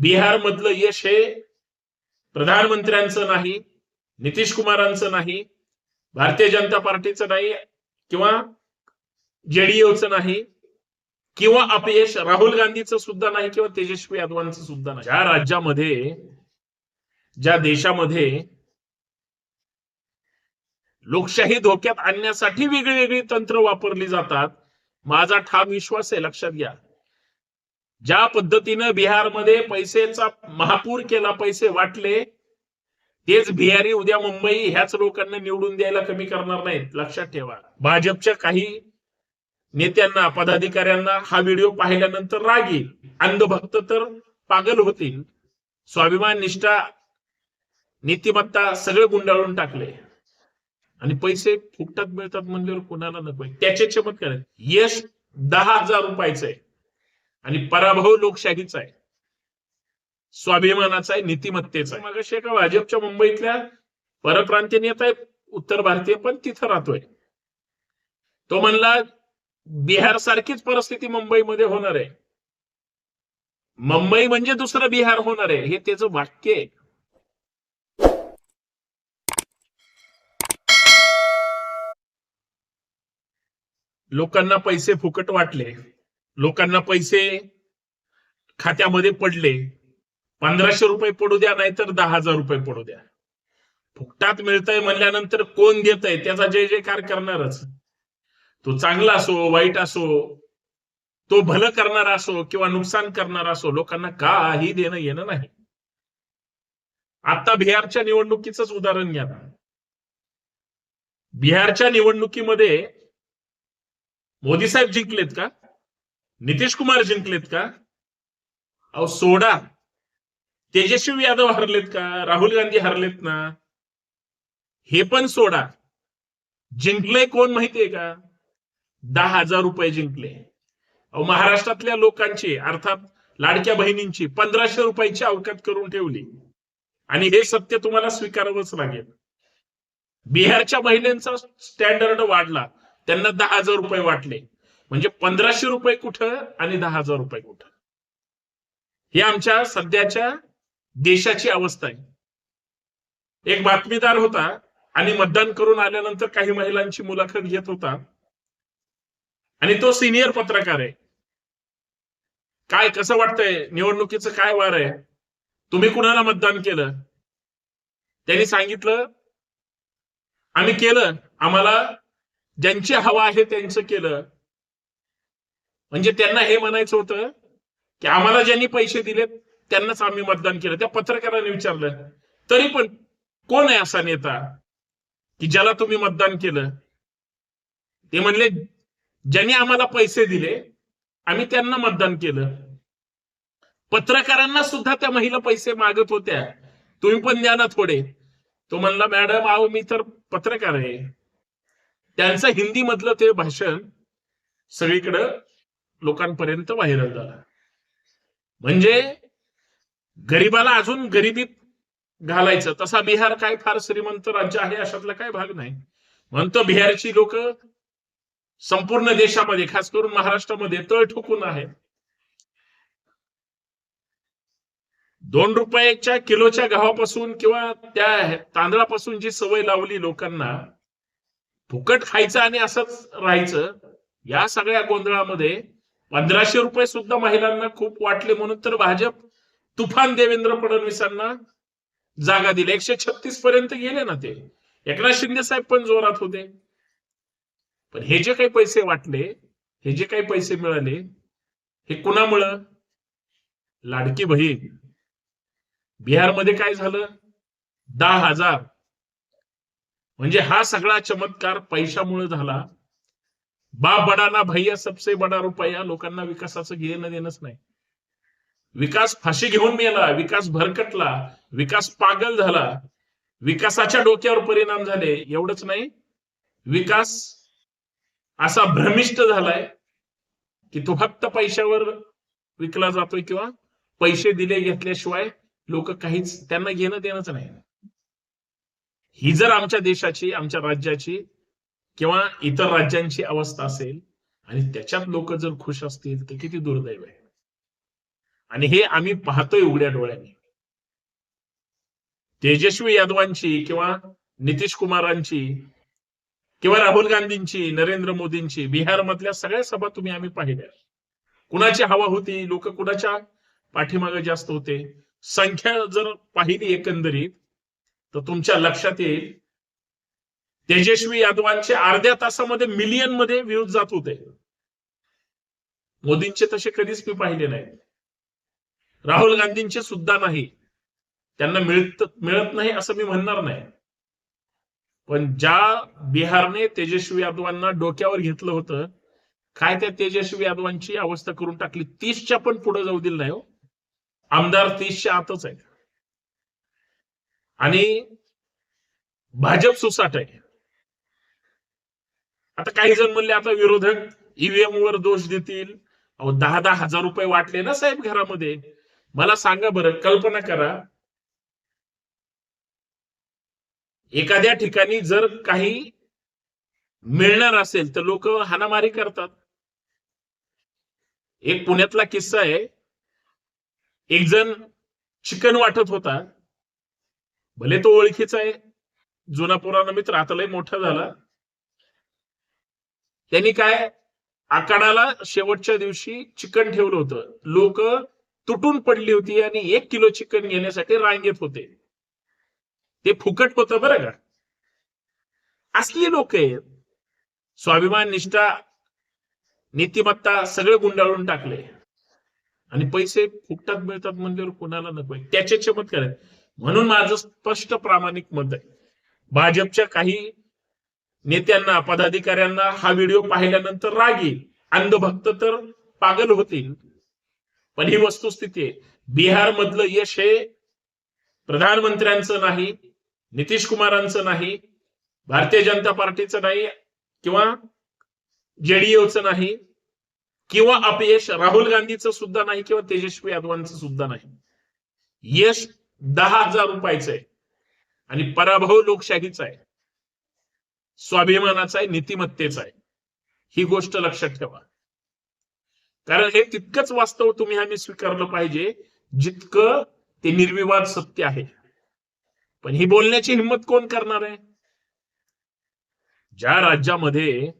बिहार मधलं यश हे प्रधानमंत्र्यांचं नाही नितीश कुमारांचं नाही भारतीय जनता पार्टीचं नाही किंवा जेडीयूचं नाही किंवा अपयश राहुल गांधीचं सुद्धा नाही किंवा तेजस्वी यादवांचं सुद्धा नाही. ज्या राज्यामध्ये ज्या देशामध्ये लोकशाही धोक्यात आणण्यासाठी वेगळी वेगळी तंत्र वापरली जातात माझा ठाम विश्वास आहे लक्षात घ्या. ज्या पद्धतीनं बिहारमध्ये पैसेचा महापूर केला पैसे वाटले तेच बिहारी उद्या मुंबई ह्याच लोकांना निवडून द्यायला कमी करणार नाहीत. लक्षात ठेवा. भाजपच्या काही नेत्यांना पदाधिकाऱ्यांना हा व्हिडिओ पाहिल्यानंतर राग येईल. अंधभक्त तर पागल होतील. स्वाभिमान निष्ठा नीतिमत्ता सगळे गुंडाळून टाकले. आणि पैसे फुकटात मिळतात म्हणल्यावर कोणाला नको त्याचे चमत्कार यश दहा हजार रुपयाचं आहे. आणि पराभव लोकशाहीचा आहे. स्वाभिमानाचा आहे नीतिमत्तेचा आहे. मग एका भाजपच्या मुंबईतल्या परप्रांतीय नेता आहे उत्तर भारतीय पण तिथं राहतोय. तो म्हणला बिहार सारखीच परिस्थिती मुंबईमध्ये होणार आहे. मुंबई म्हणजे दुसरं बिहार होणार आहे हे त्याचं वाक्य आहे. लोकांना पैसे फुकट वाटले. लोकांना पैसे खात्यामध्ये पडले. पंधराशे रुपये पडू द्या नाहीतर दहा हजार रुपये पडू द्या. फुकटात मिळतंय म्हणल्यानंतर कोण देत आहे त्याचा जय जयकार करणारच. तो चांगला असो वाईट असो तो भलं करणार असो किंवा नुकसान करणार असो लोकांना काही देणं येणं नाही. आता बिहारच्या निवडणुकीच उदाहरण घ्या ना. बिहारच्या निवडणुकीमध्ये मोदी साहेब जिंकलेत का? नितीश कुमार जिंकलेत का? अहो सोडा. तेजस्वी यादव हरलेत का? राहुल गांधी हरलेत ना? हे पण सोडा. जिंकले कोण माहितीये का? दहा हजार रुपये जिंकले. अहो महाराष्ट्रातल्या लोकांची अर्थात लाडक्या बहिणींची पंधराशे रुपयाची अवकात करून ठेवली. आणि हे सत्य तुम्हाला स्वीकारावंच लागेल. बिहारच्या महिलांचा स्टँडर्ड वाढला. त्यांना दहा हजार रुपये वाटले. म्हणजे पंधराशे रुपये कुठं आणि दहा हजार रुपये कुठं? ही आमच्या सध्याच्या देशाची अवस्था आहे. एक बातमीदार होता आणि मतदान करून आल्यानंतर काही महिलांची मुलाखत घेत होता. आणि तो सिनियर पत्रकार आहे. काय कसं वाटतंय? निवडणुकीचं काय वार आहे? तुम्ही कुणाला मतदान केलं? त्यांनी सांगितलं आम्ही केलं. आम्हाला ज्यांची हवा आहे त्यांचं केलं. म्हणजे त्यांना हे म्हणायचं होतं की आम्हाला ज्यांनी पैसे दिलेत त्यांनाच आम्ही मतदान केलं. त्या पत्रकाराने विचारलं तरी पण कोण आहे असा नेता की ज्याला तुम्ही मतदान केलं? ते म्हणले ज्यांनी आम्हाला पैसे दिले आम्ही त्यांना मतदान केलं. पत्रकारांना सुद्धा त्या महिला पैसे मागत होत्या. तुम्ही पण द्या ना थोडे. तो म्हणला मॅडम आहो मी तर पत्रकार आहे. त्यांचं हिंदी मधलं ते भाषण सगळीकडं लोकांपर्यंत व्हायरल झाला. म्हणजे गरीबाला अजून गरिबीत घालायचं तसा बिहार काय फार श्रीमंत राज्य आहे अशातला काय भाग नाही. म्हणतो बिहारची लोक संपूर्ण देशामध्ये खास करून महाराष्ट्रामध्ये तळ ठोकून आहेत. दोन रुपयाच्या किलोच्या गव्हापासून किंवा त्या तांदळापासून जी सवय लावली लोकांना फुकट खायचं आणि असंच राहायचं या सगळ्या गोंधळामध्ये पंधराशे रुपये सुद्धा महिलांना खूप वाटले म्हणून तर भाजप तुफान देवेंद्र फडणवीसांना जागा दिली. एकशे छत्तीस पर्यंत गेले ना ते. एकनाथ शिंदे साहेब पण जोरात होते. पण हे जे काही पैसे वाटले हे जे काही पैसे मिळाले हे कुणामुळं? लाडकी बहीण. बिहारमध्ये काय झालं? दहा हजार. म्हणजे हा सगळा चमत्कार पैशामुळे झाला. बाप बडा ना भैया सबसे बडा रुपया लोकांना विकासाचं घेणं देणंच नाही. विकास फाशी घेऊन मेला विकास भरकटला विकास पागल झाला विकासाच्या डोक्यावर परिणाम झाले एवढंच नाही. विकास असा भ्रमिष्ट झालाय की तो फक्त पैशावर विकला जातोय किंवा पैसे दिले घेतल्याशिवाय लोक काहीच त्यांना घेणं देणंच नाही. ही जर आमच्या देशाची आमच्या राज्याची किंवा इतर राज्यांची अवस्था असेल आणि त्याच्यात लोक जर खुश असतील तर किती दुर्दैव आहे. आणि हे आम्ही पाहतोय उघड्या डोळ्याने. तेजस्वी यादवांची किंवा नितीश कुमारांची किंवा राहुल गांधींची नरेंद्र मोदींची बिहार मधल्या सगळ्या सभा तुम्ही आम्ही पाहिल्या. कुणाची हवा होती लोक कुणाच्या पाठीमागे जास्त होते? संख्या जर पाहिली एकंदरीत तर तुमच्या लक्षात येईल तेजस्वी यादवांचे अर्ध्या तासामध्ये मिलियनमध्ये व्ह्यूज जात होते. मोदींचे तसे कधीच मी पाहिले नाही. राहुल गांधींचे सुद्धा नाही. त्यांना मिळत मिळत नाही असं मी म्हणणार नाही. पण ज्या बिहारने तेजस्वी यादवांना डोक्यावर घेतलं होतं काय त्या तेजस्वी यादवांची अवस्था करून टाकली? तीसच्या पण पुढे जाऊ दिलं नाही हो. आमदार तीसच्या आतच आहे. आणि भाजप सुसाट आहे. आता काही जण म्हणले आता विरोधक ईव्हीएम वर दोष देतील. अहो दहा दहा हजार रुपये वाटले ना साहेब घरामध्ये. मला सांगा बरं कल्पना करा. एखाद्या ठिकाणी जर काही मिळणार असेल तर लोक हाणामारी करतात. एक पुण्यातला किस्सा आहे. एक जण चिकन वाटत होता. भले तो ओळखीचा आहे. जुना पुराणा मित्र आता लय मोठा झाला. त्यांनी काय? आकाडाला शेवटच्या दिवशी चिकन ठेवलं होतं. लोक तुटून पडली होती आणि एक किलो चिकन घेण्यासाठी रांगेत होते. ते फुकट होतं बरं का? असली लोक आहेत. स्वाभिमान निष्ठा नीतिमत्ता सगळे गुंडाळून टाकले. आणि पैसे फुकटात मिळतात म्हणल्यावर कोणाला नको त्याचे चमत्कार आहेत. म्हणून माझं स्पष्ट प्रामाणिक मत आहे. भाजपच्या काही नेत्यांना पदाधिकाऱ्यांना हा व्हिडिओ पाहिल्यानंतर राग येईल. अंधभक्त तर पागल होतील. पण ही वस्तुस्थिती आहे. बिहार मधलं यश हे प्रधानमंत्र्यांचं नाही नितीश कुमारांचं नाही भारतीय जनता पार्टीचं नाही किंवा जेडीयूचं नाही किंवा अपयश राहुल गांधीचं सुद्धा नाही किंवा तेजस्वी यादवांचं सुद्धा नाही. यश दहा हजार रुपयाचं आहे. आणि पराभव लोकशाहीचा आहे. स्वाभिमानाचा आहे नीतिमत्तेचा आहे. ही गोष्ट लक्षात ठेवा. कारण हे तितकंच वास्तव तुम्ही आम्ही स्वीकारलं पाहिजे जितकं ते निर्विवाद सत्य आहे. पण ही बोलण्याची हिंमत कोण करणार आहे? ज्या राज्यामध्ये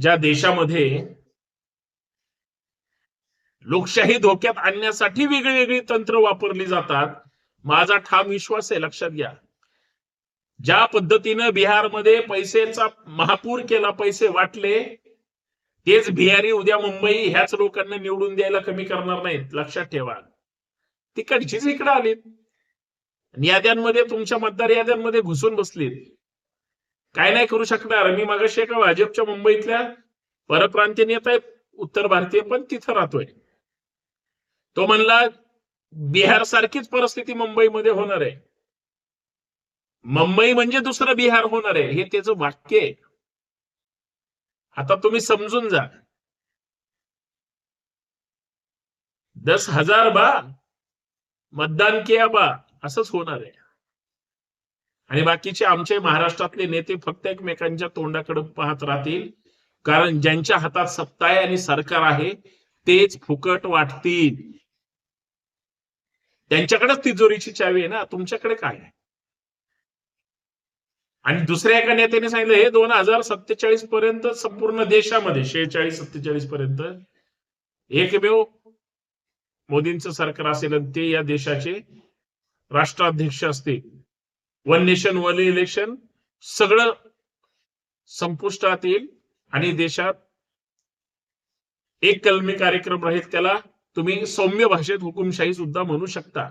ज्या देशामध्ये लोकशाही धोक्यात आणण्यासाठी वेगळी वेगळी तंत्र वापरली जातात माझा ठाम विश्वास आहे लक्षात घ्या. ज्या पद्धतीनं बिहारमध्ये पैसेचा महापूर केला पैसे वाटले तेच बिहारी उद्या मुंबई ह्याच लोकांना निवडून द्यायला कमी करणार नाहीत. लक्षात ठेवा. तिकडचीच इकडे आलीत. याद्यांमध्ये तुमच्या मतदार याद्यांमध्ये घुसून बसलीत. काय नाही करू शकणार. मी मागाशी एका भाजपच्या मुंबईतल्या परप्रांतीय नेता आहे उत्तर भारतीय पण तिथं राहतोय. तो म्हणला बिहार सारखीच परिस्थिती मुंबईमध्ये होणार आहे. मुंबई म्हणजे दुसरं बिहार होणार आहे. हे त्याचं वाक्य आहे. आता तुम्ही समजून जा. दस हजार बा मतदान किया बा असंच होणार आहे. आणि बाकीचे आमचे महाराष्ट्रातले नेते फक्त एकमेकांच्या तोंडाकडे पाहत राहतील. कारण ज्यांच्या हातात सत्ता आहे आणि सरकार आहे तेच फुकट वाटतील. त्यांच्याकडेच तिजोरीची चावी आहे ना. तुमच्याकडे काय आहे? आणि दुसऱ्या एका नेत्याने सांगितलं हे दोन हजार सत्तेचाळीस पर्यंत संपूर्ण देशामध्ये शेहेचाळीस सत्तेचाळीस पर्यंत एकमेव मोदींचं सरकार असेल आणि ते या देशाचे राष्ट्राध्यक्ष असतील. वन नेशन वन इलेक्शन सगळं संपुष्टात येईल आणि देशात एक कलमी कार्यक्रम राहील. त्याला तुम्ही सौम्य भाषेत हुकुमशाही सुद्धा म्हणू शकता.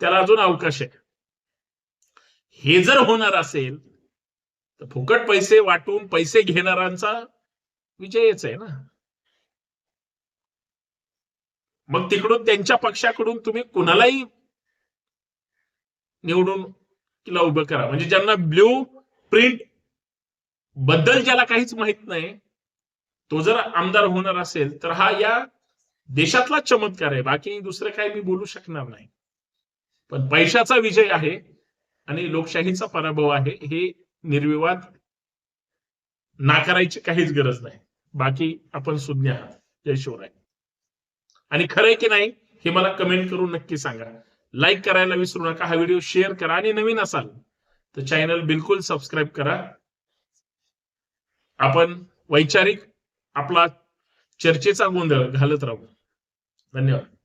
त्याला अजून अवकाश आहे. हे जर होणार असेल तर फुकट पैसे वाटून पैसे घेणाऱ्यांचा विजयच आहे ना. मग तिकडून त्यांच्या पक्षाकडून तुम्ही कुणालाही निवडून तिला उभं करा. म्हणजे ज्यांना ब्ल्यू प्रिंटबद्दल ज्याला काहीच माहीत नाही तो जर आमदार होणार असेल तर हा या देशातला चमत्कार आहे. बाकी दुसरं काही मी बोलू शकणार नाही. पण पैशाचा विजय आहे. आणि लोकशाहीचा पराभव आहे हे निर्विवाद नाकारायची काहीच गरज नाही. बाकी आपण सुज्ञ आहात. जय शिवराय. आणि खरंय की नाही हे मला कमेंट करून नक्की सांगा. लाईक करायला विसरू नका हा व्हिडिओ शेअर करा आणि नवीन असाल तर चॅनल बिलकुल सबस्क्राईब करा. आपण वैचारिक आपला चर्चेचा गोंधळ घालत राहू. धन्यवाद.